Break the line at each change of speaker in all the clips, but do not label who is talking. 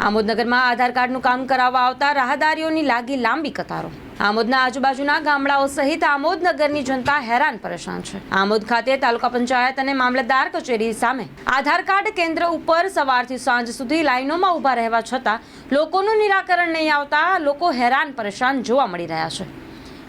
આમોદનગરમાં આધાર કાર્ડનું કામ કરાવવા આવતા રાહદારીઓની લાગી લાંબી કતારો. આમોદના આજુબાજુના ગામડાઓ સહિત આમોદનગરની જનતા હેરાન પરેશાન છે. આમોદ ખાતે તાલુકા પંચાયત અને મામલતદાર કચેરી સામે આધાર કાર્ડ કેન્દ્ર ઉપર સવારથી સાંજ સુધી લાઈનોમાં ઊભા રહેવા છતાં લોકોનું નિરાકરણ નહીં આવતા લોકો હેરાન પરેશાન જોવા મળી રહ્યા છે.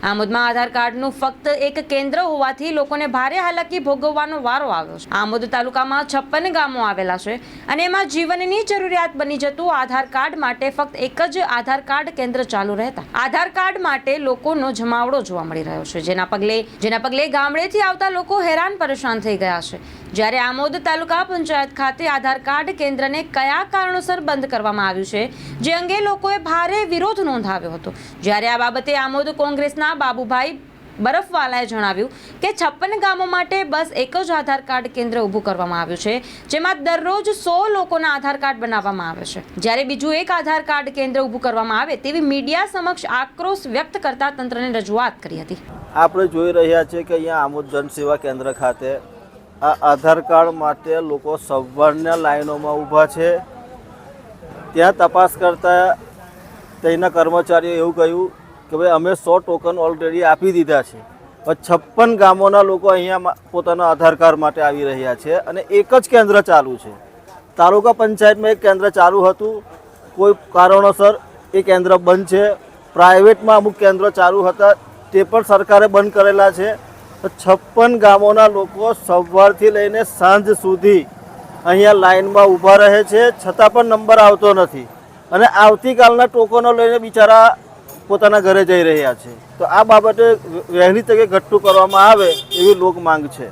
આમોદમાં આધાર કાર્ડનું ફક્ત એક કેન્દ્ર હોવાથી લોકોને ભારે હાલાકી ભોગવવાનો વારો આવ્યો છે. આમોદ તાલુકામાં છપ્પન ગામો આવેલા છે અને એમાં જીવનની જરૂરિયાત બની જતું આધાર કાર્ડ માટે ફક્ત એક જ આધાર કાર્ડ કેન્દ્ર ચાલુ રહેતા. આધાર કાર્ડ માટે લોકોનો જમાવડો જોવા મળી રહ્યો છે. જેના પગલે જેના પગલે ગામડેથી આવતા લોકો હેરાન પરેશાન થઈ ગયા છે. જ્યારે આમોદ તાલુકા પંચાયત ખાતે આધાર કાર્ડ કેન્દ્રને કયા કારણોસર બંધ કરવામાં આવ્યું છે, જે અંગે લોકોએ ભારે વિરોધ નોંધાવ્યો હતો. જ્યારે આ બાબતે આમોદ કોંગ્રેસના બાબુભાઈ બરફવાલાએ જણાવ્યું કે છપ્પન ગામો માટે બસ એક જ આધાર કાર્ડ કેન્દ્ર ઊભું કરવામાં આવ્યું છે, જેમાં દરરોજ સો લોકોના આધાર કાર્ડ બનાવવામાં આવે છે. જ્યારે બીજું એક આધાર કાર્ડ કેન્દ્ર ઊભું કરવામાં આવે તેવી મીડિયા સમક્ષ આક્રોશ વ્યક્ત કરતા તંત્રને રજૂઆત કરી હતી.
આપણે જોઈ રહ્યા છીએ કે અહીંયા આમોદ જનસેવા કેન્દ્ર ખાતે આ આધાર કાર્ડ માટે લોકો સવારના લાઈનોમાં ઊભા છે. ત્યાં તપાસ કરતા તેના કર્મચારીએ એવું કહ્યું કે ભાઈ, અમે સો ટોકન ઓલરેડી આપી દીધા છે. પણ છપ્પન ગામોના લોકો અહીંયા પોતાના આધાર કાર્ડ માટે આવી રહ્યા છે અને એક જ કેન્દ્ર ચાલુ છે. તાલુકા પંચાયતમાં એક કેન્દ્ર ચાલુ હતું. કોઈ કારણોસર એ કેન્દ્ર બંધ છે. પ્રાઇવેટમાં અમુક કેન્દ્રો ચાલુ હતા. તે પણ સરકારે બંધ કરેલા છે. છપ્પન ગામોના લોકો સવારથી લઈને સાંજ સુધી અહીંયા લાઇનમાં ઊભા રહે છે, છતાં પણ નંબર આવતો નથી. અને આવતીકાલના ટોકનો લઈને બિચારા પોતાના ઘરે જઈ રહ્યા છે. તો આ બાબતે વહેલી તકે ઘટતું કરવામાં આવે એવી લોક માંગ છે.